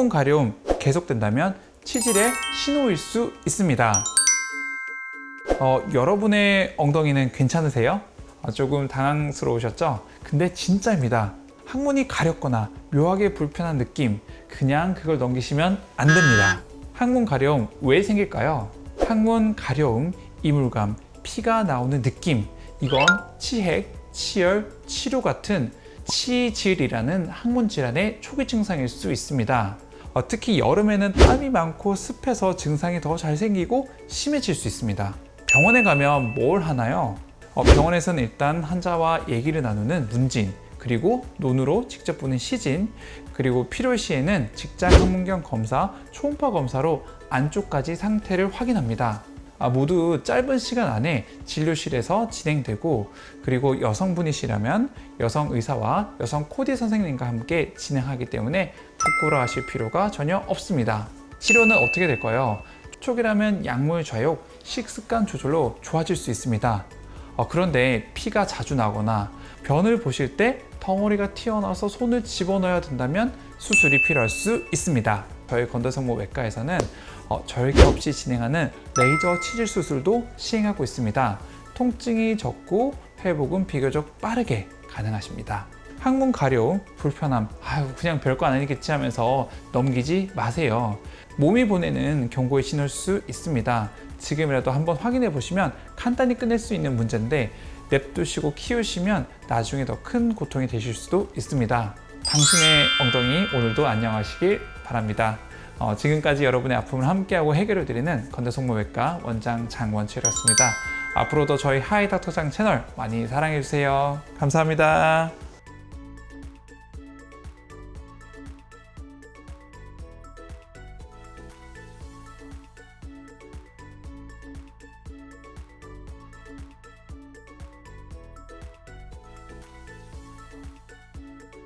항문 가려움 계속된다면 치질의 신호일 수 있습니다. 어, 여러분의 엉덩이는 괜찮으세요? 아, 조금 당황스러우셨죠? 근데 진짜입니다. 항문이 가렵거나 묘하게 불편한 느낌, 그냥 그걸 넘기시면 안 됩니다. 항문 가려움 왜 생길까요? 항문 가려움, 이물감, 피가 나오는 느낌, 이건 치핵, 치열, 치료 같은 치질이라는 항문 질환의 초기 증상일 수 있습니다. 어, 특히 여름에는 땀이 많고 습해서 증상이 더 잘 생기고 심해질 수 있습니다. 병원에 가면 뭘 하나요? 어, 병원에서는 일단 환자와 얘기를 나누는 문진, 그리고 눈으로 직접 보는 시진, 그리고 필요시에는 직장 항문경 검사, 초음파 검사로 안쪽까지 상태를 확인합니다. 아, 모두 짧은 시간 안에 진료실에서 진행되고 그리고 여성분이시라면 여성 의사와 여성 코디 선생님과 함께 진행하기 때문에 부끄러워하실 필요가 전혀 없습니다. 치료는 어떻게 될까요? 초기라면 약물 좌욕, 식습관 조절로 좋아질 수 있습니다. 어, 그런데 피가 자주 나거나 변을 보실 때 덩어리가 튀어나와서 손을 집어넣어야 된다면 수술이 필요할 수 있습니다. 저희 건대성모 외과에서는 어, 절개 없이 진행하는 레이저 치질 수술도 시행하고 있습니다. 통증이 적고 회복은 비교적 빠르게 가능하십니다. 항문 가려움, 불편함, 아유 그냥 별거 아니겠지 하면서 넘기지 마세요. 몸이 보내는 경고의 신호일 수 있습니다. 지금이라도 한번 확인해 보시면 간단히 끝낼 수 있는 문제인데 냅두시고 키우시면 나중에 더 큰 고통이 되실 수도 있습니다. 당신의 엉덩이 오늘도 안녕하시길 바랍니다. 어, 지금까지 여러분의 아픔을 함께하고 해결해 드리는 건대성모외과 원장 장원철이었습니다. 앞으로도 저희 하이닥터장 채널 많이 사랑해 주세요. 감사합니다.